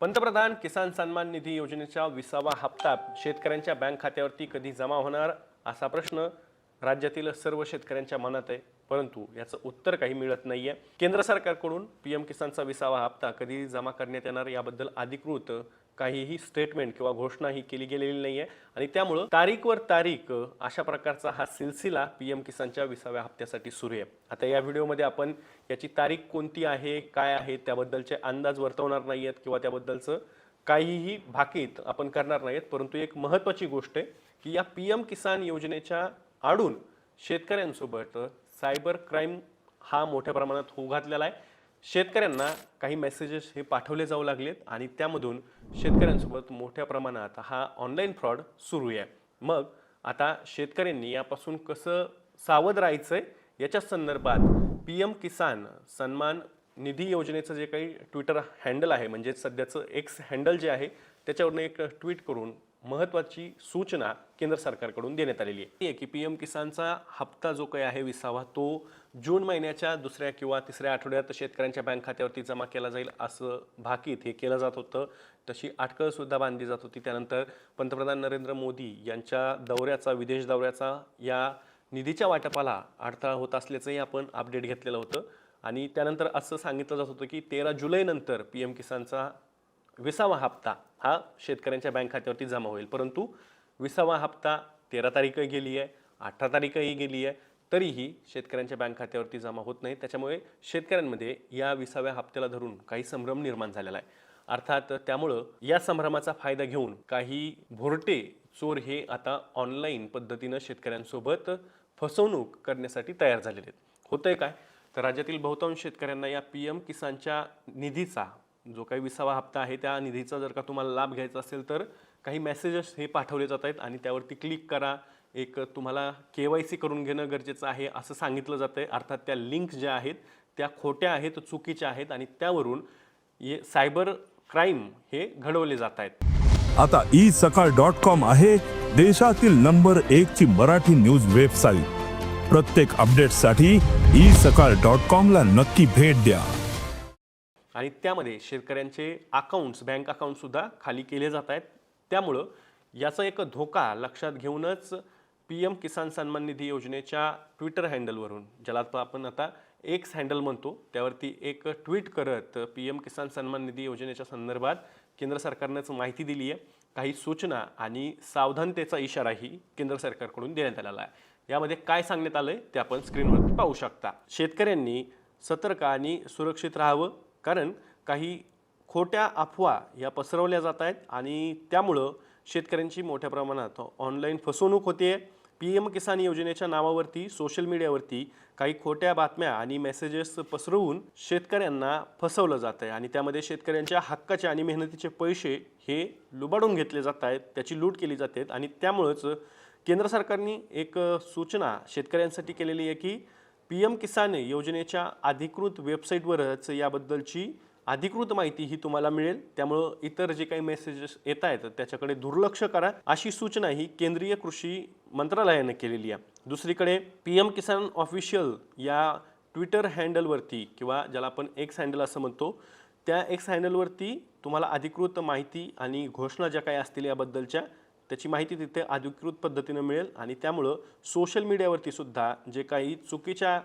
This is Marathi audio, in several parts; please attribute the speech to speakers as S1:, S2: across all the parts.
S1: पंतप्रधान किसान सन्मान निधी योजनेचा विसावा हप्ता शेतकऱ्यांच्या बँक खात्यावरती कधी जमा होणार असा प्रश्न राज्यातील सर्व शेतकऱ्यांच्या मनात आहे. परंतु याचं उत्तर काही मिळत नाहीये. केंद्र सरकारकडून पीएम किसानचा विसावा हप्ता कधी जमा करण्यात येणार याबद्दल अधिकृत काहीही स्टेटमेंट किंवा घोषणा ही केली गेलेली नाही आहे आणि त्यामुळं तारीखवर तारीख अशा प्रकारचा हा सिलसिला पी एम किसानच्या विसाव्या हप्त्यासाठी सुरू आहे. आता या व्हिडिओमध्ये आपण याची तारीख कोणती आहे काय आहे त्याबद्दलचे अंदाज वर्तवणार नाही आहेत किंवा त्याबद्दलचं काहीही भाकीत आपण करणार नाहीत परंतु एक महत्त्वाची गोष्ट आहे की या पी एम किसान योजनेच्या आडून शेतकऱ्यांसोबत सायबर क्राईम हा मोठ्या प्रमाणात होऊ घातलेला आहे. शेतकऱ्यांना काही मेसेजेस हे पाठवले जाऊ लागलेत आणि त्यामधून शेतकऱ्यांसोबत मोठ्या प्रमाणात हा ऑनलाईन फ्रॉड सुरू आहे. मग आता शेतकऱ्यांनी यापासून कसं सावध राहायचं आहे याच्या संदर्भात पी एम किसान सन्मान निधी योजनेचं जे काही ट्विटर हँडल आहे म्हणजे सध्याचं एक्स हँडल जे आहे त्याच्यावरनं एक ट्विट करून महत्त्वाची सूचना केंद्र सरकारकडून देण्यात आलेली आहे. ती आहे की पी एम किसानचा हप्ता जो काही आहे विसावा तो जून महिन्याच्या दुसऱ्या किंवा तिसऱ्या आठवड्यात शेतकऱ्यांच्या बँक खात्यावरती जमा केला जाईल असं भाकीत हे केलं जात होतं. तशी अटकळसुद्धा बांधली जात होती. त्यानंतर पंतप्रधान नरेंद्र मोदी यांच्या दौऱ्याचा विदेश दौऱ्याचा या निधीच्या वाटपाला अडथळा होत असल्याचंही आपण अपडेट घेतलेलं होतं. आणि त्यानंतर असं सांगितलं जात होतं की तेरा जुलैनंतर पी एम किसानचा विसावा हप्ता हा शेतकऱ्यांच्या बँक खात्यावरती जमा होईल. परंतु विसावा हप्ता तेरा तारीखही गेली आहे अठरा तारीखही गेली आहे तरीही शेतकऱ्यांच्या बँक खात्यावरती जमा होत नाही. त्याच्यामुळे शेतकऱ्यांमध्ये या विसाव्या हप्त्याला धरून काही संभ्रम निर्माण झालेला आहे. अर्थात त्यामुळं या संभ्रमाचा फायदा घेऊन काही भोरटे चोर हे आता ऑनलाईन पद्धतीनं शेतकऱ्यांसोबत फसवणूक करण्यासाठी तयार झालेले आहेत. होतंय काय? तर राज्यातील बहुतांश शेतकऱ्यांना या पी एम किसानच्या निधीचा जो काही विसावा हप्ता आहे त्या निधीचा जर का तुम्हाला लाभ घ्यायचा असेल तर काही मेसेजेस हे पाठवले जात आहेत आणि त्यावरती क्लिक करा. एक तुम्हाला के वाय सी करून घेणं गरजेचं आहे असं सांगितलं जातं आहे अर्थात त्या लिंक्स ज्या आहेत त्या खोट्या आहेत चुकीच्या आहेत आणि त्यावरून ये सायबर क्राईम हे घडवले जात आहेत.
S2: आता ई सकाळ डॉट कॉम आहे देशातील नंबर एकची मराठी न्यूज वेबसाईट प्रत्येक अपडेटसाठी ई सकाळ डॉट कॉमला नक्की भेट द्या.
S1: आणि त्यामध्ये शेतकऱ्यांचे अकाउंट्स बँक अकाउंटसुद्धा खाली केले जात आहेत. त्यामुळं याचा एक धोका लक्षात घेऊनच पी एम किसान सन्मान निधी योजनेच्या ट्विटर हँडलवरून ज्याला आपण आता एक्स हँडल म्हणतो त्यावरती एक ट्विट करत पी एम किसान सन्मान निधी योजनेच्या संदर्भात केंद्र सरकारनंच माहिती दिली आहे काही सूचना आणि सावधानतेचा इशाराही केंद्र सरकारकडून देण्यात आलेला आहे. यामध्ये काय सांगण्यात आलं आहे ते आपण स्क्रीनवरती पाहू शकता. शेतकऱ्यांनी सतर्क आणि सुरक्षित राहावं कारण काही खोट्या अफवा या पसरवल्या जात आहेत आणि त्यामुळं शेतकऱ्यांची मोठ्या प्रमाणात ऑनलाईन फसवणूक होते पी एम किसान योजनेच्या नावावरती सोशल मीडियावरती काही खोट्या बातम्या आणि मेसेजेस पसरवून शेतकऱ्यांना फसवलं जात आहे. आणि त्यामध्ये शेतकऱ्यांच्या हक्काचे आणि मेहनतीचे पैसे हे लुबाडून घेतले जात आहेत त्याची लूट केली जाते आणि त्यामुळंच केंद्र सरकारने एक सूचना शेतकऱ्यांसाठी केलेली आहे की पी एम किसान योजनेच्या अधिकृत वेबसाईटवरच याबद्दलची अधिकृत माहिती ही तुम्हाला मिळेल. त्यामुळं इतर जे काही मेसेजेस येत आहेत त्याच्याकडे दुर्लक्ष करा अशी सूचना ही केंद्रीय कृषी मंत्रालयानं केलेली आहे. दुसरीकडे पी एम किसान ऑफिशियल या ट्विटर हँडलवरती किंवा ज्याला आपण एक्स हँडल असं म्हणतो त्या एक्स हँडलवरती तुम्हाला अधिकृत माहिती आणि घोषणा ज्या काही असतील याबद्दलच्या त्याची माहिती तिथे अधिकृत पद्धतीनं मिळेल आणि त्यामुळं सोशल मीडियावरती सुद्धा जे काही चुकीच्या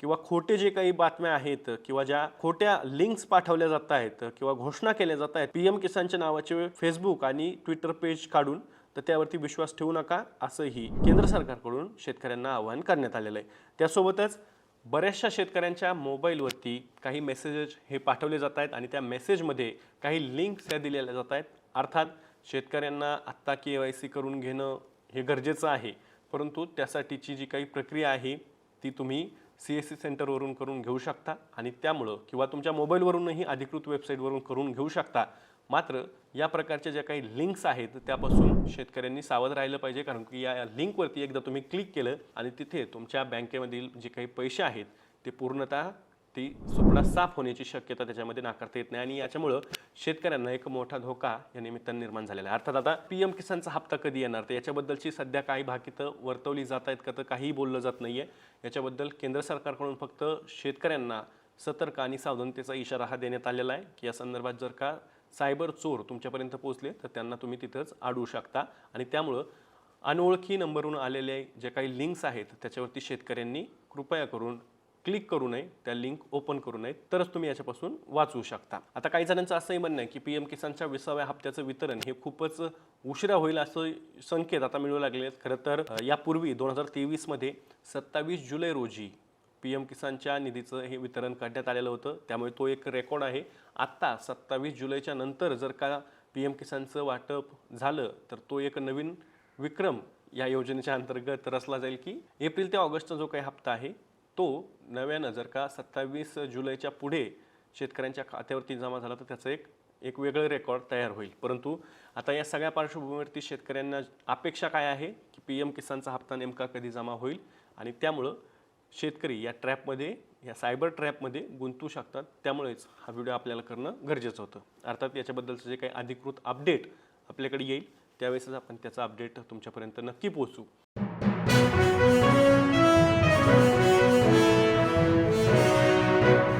S1: किंवा खोटे जे काही बातम्या आहेत किंवा ज्या खोट्या लिंक्स पाठवल्या जात आहेत किंवा घोषणा केल्या जात आहेत पी एम किसानच्या नावाचे फेसबुक आणि ट्विटर पेज काढून तर त्यावरती विश्वास ठेवू नका असंही केंद्र सरकारकडून शेतकऱ्यांना आवाहन करण्यात आलेलं आहे. त्यासोबतच बऱ्याचशा शेतकऱ्यांच्या मोबाईलवरती काही मेसेजेस हे पाठवले जात आहेत आणि त्या मेसेजमध्ये काही लिंक्स या दिलेल्या जात आहेत. अर्थात शेतकऱ्यांना आत्ता के वाय सी करून घेणं हे गरजेचं आहे. परंतु त्यासाठीची जी काही प्रक्रिया आहे ती तुम्ही सी एस सी सेंटरवरून करून घेऊ शकता आणि त्यामुळं किंवा तुमच्या मोबाईलवरूनही अधिकृत वेबसाईटवरून करून घेऊ शकता. मात्र या प्रकारच्या ज्या काही लिंक्स आहेत त्यापासून शेतकऱ्यांनी सावध राहिलं पाहिजे कारण की या लिंकवरती एकदा तुम्ही क्लिक केलं आणि तिथे तुमच्या बँकेमधील जे काही पैसे आहेत ते पूर्णतः ती सुपडा साफ होण्याची शक्यता त्याच्यामध्ये नाकारता येत नाही आणि याच्यामुळं शेतकऱ्यांना एक मोठा धोका या निमित्तानं निर्माण झालेला आहे. अर्थात आता पी एम किसानचा हप्ता कधी येणार? तर याच्याबद्दलची सध्या काही भाकीतं वर्तवली जात आहेत का? तर काहीही बोललं जात नाही आहे याच्याबद्दल केंद्र सरकारकडून फक्त शेतकऱ्यांना सतर्क आणि सावधानतेचा इशारा हा देण्यात आलेला आहे की या संदर्भात जर का सायबर चोर तुमच्यापर्यंत पोहोचले तर त्यांना तुम्ही तिथंच अडवू शकता. आणि त्यामुळं अनोळखी नंबरवरून आलेले जे काही लिंक्स आहेत त्याच्यावरती शेतकऱ्यांनी कृपया करून क्लिक करू नये त्या लिंक ओपन करू नये तरच तुम्ही याच्यापासून वाचू शकता. आता काही जणांचं असंही म्हणणं आहे की पी एम किसानच्या विसाव्या हप्त्याचं वितरण हे खूपच उशिरा होईल असं संकेत आता मिळू लागले आहेत. खरं तर यापूर्वी दोन हजार तेवीसमध्ये सत्तावीस जुलै रोजी पी एम किसानच्या निधीचं हे वितरण करण्यात आलेलं होतं. त्यामुळे तो एक रेकॉर्ड आहे. आत्ता सत्तावीस जुलैच्या नंतर जर का पी एम किसानचं वाटप झालं तर तो एक नवीन विक्रम या योजनेच्या अंतर्गत रचला जाईल की एप्रिल ते ऑगस्टचा जो काही हप्ता आहे तो नव्यानं जर का सत्तावीस जुलैच्या पुढे शेतकऱ्यांच्या खात्यावरती जमा झाला तर त्याचं एक एक वेगळं रेकॉर्ड तयार होईल. परंतु आता या सगळ्या पार्श्वभूमीवरती शेतकऱ्यांना अपेक्षा काय आहे की पी एम किसानचा हप्ता नेमका कधी जमा होईल? आणि त्यामुळं शेतकरी या ट्रॅपमध्ये या सायबर ट्रॅपमध्ये गुंतू शकतात. त्यामुळेच हा व्हिडिओ आपल्याला करणं गरजेचं होतं. अर्थात याच्याबद्दलचं जे काही अधिकृत अपडेट आपल्याकडे येईल त्यावेळेसच आपण त्याचा अपडेट तुमच्यापर्यंत नक्की पोहोचू. Thank you.